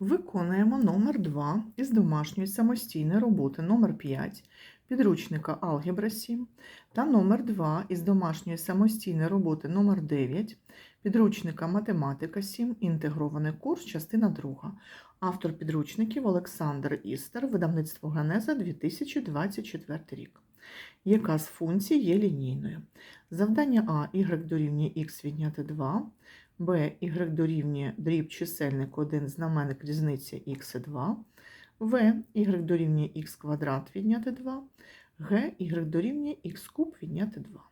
Виконуємо номер 2 із домашньої самостійної роботи. Номер 5 підручника Алгебра 7 та номер 2 із домашньої самостійної роботи. Номер 9 підручника Математика 7, інтегрований курс, частина 2. Автор підручників Олександр Істер, видавництво Генеза 2024 рік. Яка з функцій є лінійною? Завдання А. Y дорівнює х відняти 2, b y дорівнює дріб чисельник 1 знаменник різниця х і 2, в y дорівнює х квадрат відняти 2, г y дорівнює х куб відняти 2.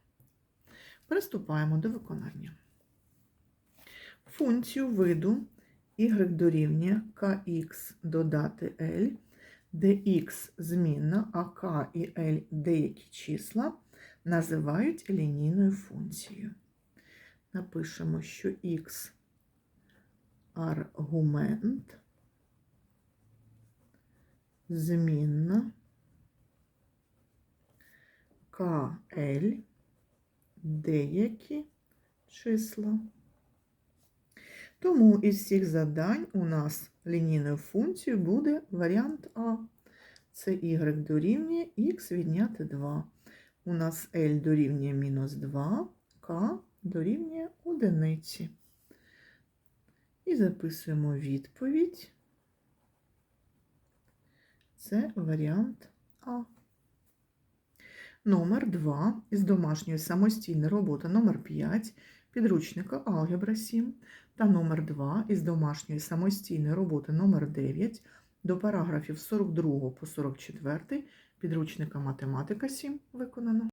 Приступаємо до виконання. Функцію виду y дорівнює kx додати L, де x змінна, а k і L деякі числа називають лінійною функцією. Напишемо, що x аргумент змінна KL деякі числа. Тому із всіх завдань у нас лінійною функцією буде варіант А. Це y дорівнює х відняти 2. У нас L дорівнює мінус 2, К дорівнює одиниці. І записуємо відповідь. Це варіант А. Номер 2 із домашньої самостійної роботи номер 5 підручника Алгебра 7 та номер 2 із домашньої самостійної роботи номер 9 до параграфів 42 по 44 підручника Математика 7 виконано.